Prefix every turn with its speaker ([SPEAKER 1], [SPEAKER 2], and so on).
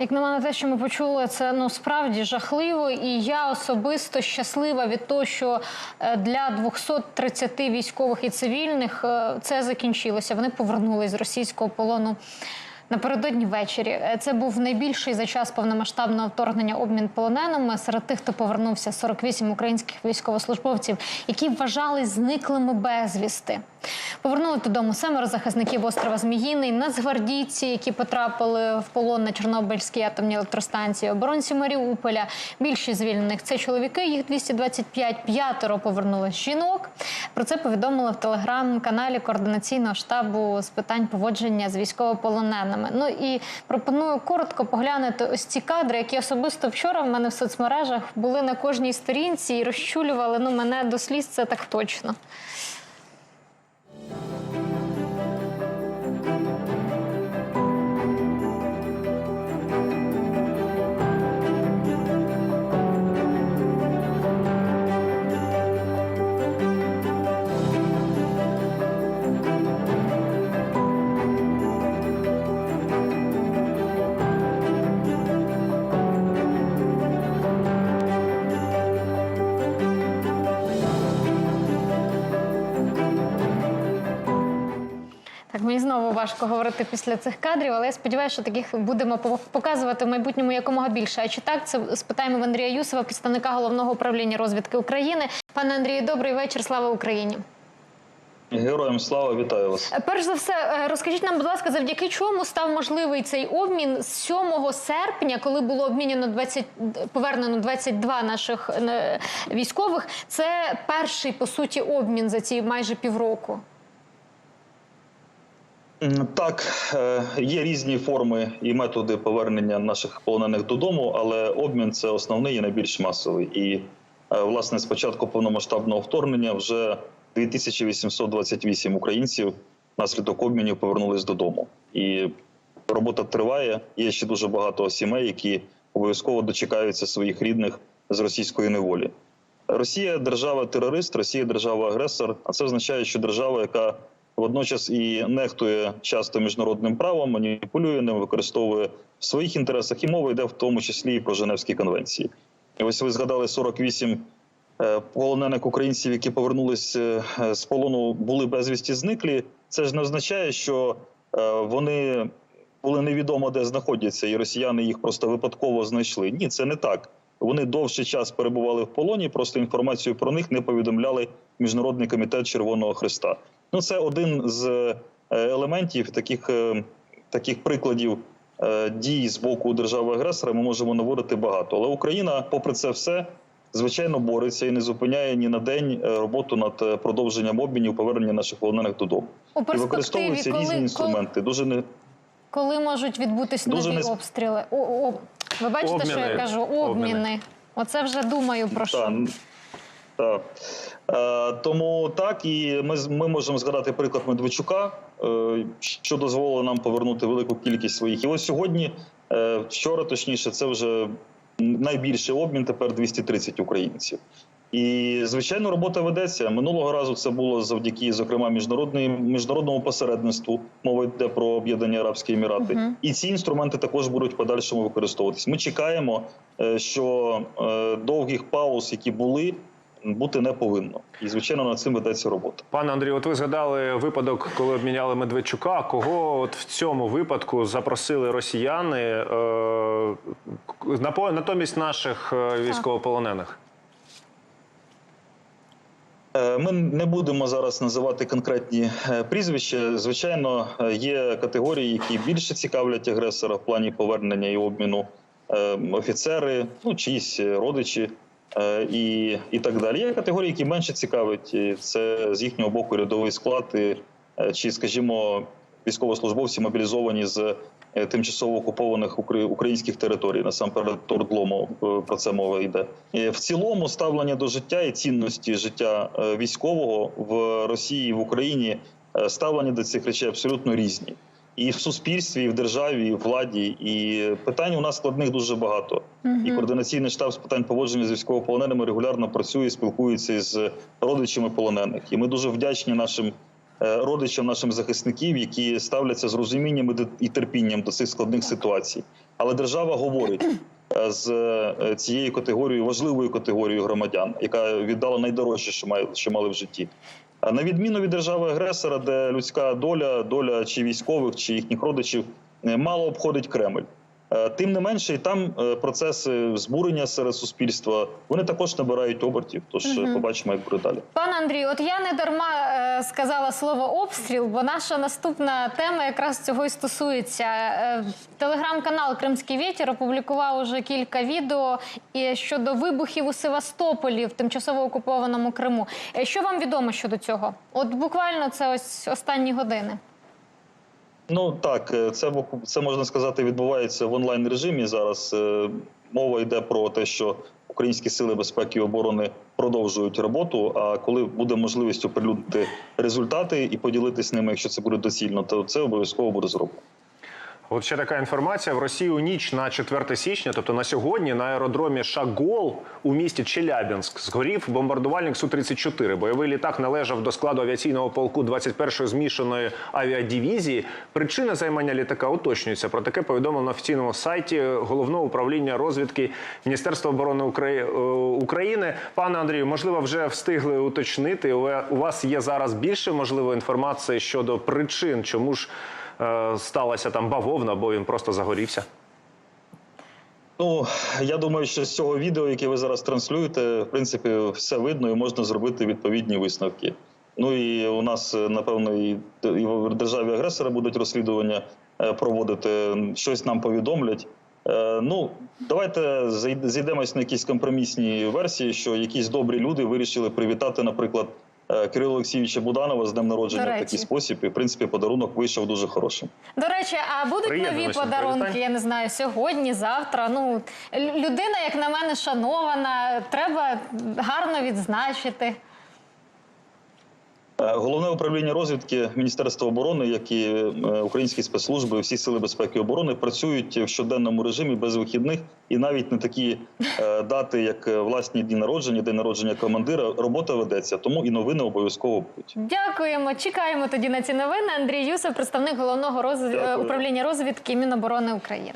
[SPEAKER 1] Як на мене, те, що ми почули, це ну справді жахливо, і я особисто щаслива від того, що е, для 230 військових і цивільних е, це закінчилося. Вони повернулись з російського полону. Напередодні ввечері Е, це був найбільший за час повномасштабного вторгнення обмін полоненими. Серед тих, хто повернувся, 48 українських військовослужбовців, які вважались зниклими безвісти. Повернули додому семеро захисників острова Зміїний, нацгвардійці, які потрапили в полон на Чорнобильській атомній електростанції, оборонці Маріуполя. Більшість звільнених це чоловіки, їх 225, п'ятеро повернули жінок. Про це повідомили в телеграм-каналі координаційного штабу з питань поводження з військовополоненими. Ну і пропоную коротко поглянути ось ці кадри, які особисто вчора в мене в соцмережах були на кожній сторінці і розчулювали ну мене до сліз. Це так точно. Важко говорити після цих кадрів, але я сподіваюся, що таких будемо показувати в майбутньому якомога більше. А чи так це спитаємо в Андрія Юсова, представника головного управління розвідки України. Пане Андрію, добрий вечір. Слава Україні.
[SPEAKER 2] Героям слава вітаю вас.
[SPEAKER 1] Перш за все, е, розкажіть нам, будь ласка, завдяки чому став можливий цей обмін з 7 серпня, коли було обмінено 20, повернено 22 наших е, військових. Це перший по суті обмін за ці майже півроку.
[SPEAKER 2] Так, е, є різні форми і методи повернення наших полонених додому, але обмін це основний і найбільш масовий. І е, власне з початку повномасштабного вторгнення вже 2828 українців внаслідок обмінів повернулись додому. І робота триває. Є ще дуже багато сімей, які обов'язково дочекаються своїх рідних з російської неволі. Росія держава-терорист, Росія держава-агресор. А це означає, що держава, яка водночас і нехтує часто міжнародним правом, маніпулює ним, використовує в своїх інтересах, і мова йде в тому числі і про Женевські конвенції. І ось ви згадали 48 е, полонених українців, які повернулися е, з полону, були безвісті зниклі. Це ж не означає, що е, вони були невідомо де знаходяться, і росіяни їх просто випадково знайшли. Ні, це не так. Вони довший час перебували в полоні. Просто інформацію про них не повідомляли міжнародний комітет Червоного Христа. Ну це один з е, елементів таких, е, таких прикладів е, дій з боку держави-агресора. Ми можемо наводити багато. Але Україна, попри це все, звичайно, бореться і не зупиняє ні на день роботу над продовженням обмінів, повернення наших полонених додому.
[SPEAKER 1] У
[SPEAKER 2] І використовуються
[SPEAKER 1] коли,
[SPEAKER 2] різні інструменти. Дуже не
[SPEAKER 1] коли можуть відбутись
[SPEAKER 2] Дуже
[SPEAKER 1] нові
[SPEAKER 2] не-
[SPEAKER 1] обстріли? О, о, ви бачите, що я кажу? Обміни.
[SPEAKER 3] Обміни.
[SPEAKER 1] Оце вже думаю про що.
[SPEAKER 2] Так. Е, тому так, і ми, ми можемо згадати приклад Медведчука, е, що дозволило нам повернути велику кількість своїх. І ось сьогодні, е, вчора точніше, це вже найбільший обмін, тепер 230 українців. І звичайно, робота ведеться. Минулого разу це було завдяки, зокрема, міжнародної міжнародному посередництву. Мова йде про об'єднані Арабські Емірати.
[SPEAKER 1] Мгм.
[SPEAKER 2] І ці інструменти також будуть в подальшому використовуватись. Ми чекаємо, що довгих пауз, які були, бути не повинно. І звичайно над цим ведеться робота.
[SPEAKER 3] Пане Андрію, от ви згадали випадок, коли обміняли Медведчука. Кого от в цьому випадку запросили росіяни е, натомість наших е, військовополонених?
[SPEAKER 2] Е, Ми не будемо зараз називати конкретні е, прізвища. Звичайно, є категорії, які більше цікавлять агресора в плані повернення і обміну офіцери, ну чиїсь родичі і, і так далі. Є категорії, які менше цікавлять. І Це з їхнього боку рядовий склад, е, чи, скажімо, військовослужбовці мобілізовані з е, тимчасово окупованих укр- українських територій, насамперед Тордлому е, про це мова йде. В цілому ставлення до життя і цінності життя е, військового в Росії в Україні е, ставлення до цих речей абсолютно різні. І в суспільстві, і в державі, і в владі, і питань у нас складних дуже багато. І координаційний штаб з питань поводження з військовополоненими регулярно працює, спілкується з родичами полонених. І ми дуже вдячні нашим е, родичам нашим захисників, які ставляться з розумінням і терпінням до цих складних ситуацій. Але держава говорить е, з е, цією категорією, важливою категорією громадян, яка віддала найдорожче, що має що мали в житті. На відміну від держави-агресора, де людська доля, доля чи військових, чи їхніх родичів е, мало обходить Кремль. Е, Тим не менше, і там е, процеси збурення серед суспільства вони також набирають обертів. Тож
[SPEAKER 1] Мгм.
[SPEAKER 2] побачимо, як буде далі.
[SPEAKER 1] Пане Андрію, от я не дарма сказала слово обстріл, бо наша наступна тема якраз цього і стосується. Телеграм-канал Кримський вітер опублікував уже кілька відео щодо вибухів у Севастополі в тимчасово окупованому Криму. Що вам відомо щодо цього? От буквально це ось останні години.
[SPEAKER 2] Ну так, е, це це можна сказати відбувається в онлайн режимі. Зараз Е, мова йде про те, що українські сили безпеки і оборони продовжують роботу. А коли буде можливість оприлюднити результати і поділитися ними, якщо це буде доцільно, то це обов'язково буде зроблено.
[SPEAKER 3] От ще така інформація: в Росії у ніч на 4 січня, тобто на сьогодні, на аеродромі Шагол у місті Челябінськ згорів бомбардувальник Су-34. Бойовий літак належав до складу авіаційного полку 21-ї змішаної авіадивізії. Причина займання літака уточнюється. Про таке повідомлено на офіційному сайті головного управління розвідки Міністерства оборони е, України. Пане Андрію, можливо, вже встигли уточнити. У вас є зараз більше можливо інформації щодо причин, чому ж сталася там бавовна, бо він просто загорівся.
[SPEAKER 2] Ну я думаю, що з цього відео, яке ви зараз транслюєте, в принципі, все видно і можна зробити відповідні висновки. Ну і у нас е, напевно і в державі агресора будуть розслідування е, проводити. Щось нам повідомлять. Е, Ну давайте зійдемось на якісь компромісні версії, що якісь добрі люди вирішили привітати, наприклад. Е, Кирила Олексійовича Буданова з днем народження в такий спосіб, і в принципі подарунок вийшов дуже хорошим.
[SPEAKER 1] До речі, а будуть нові подарунки?
[SPEAKER 3] привітань.
[SPEAKER 1] Я не знаю, сьогодні, завтра. Ну людина, як на мене, шанована. Треба гарно відзначити.
[SPEAKER 2] Е, Головне управління розвідки Міністерства оборони, як і е, українські спецслужби, всі сили безпеки і оборони працюють в щоденному режимі без вихідних, і навіть на такі е, дати, як власні дні народження, день народження командира, робота ведеться. Тому і новини обов'язково будуть.
[SPEAKER 1] Дякуємо. Чекаємо тоді на ці новини. Андрій Юсов, представник головного роз... Управління розвідки Міноборони України.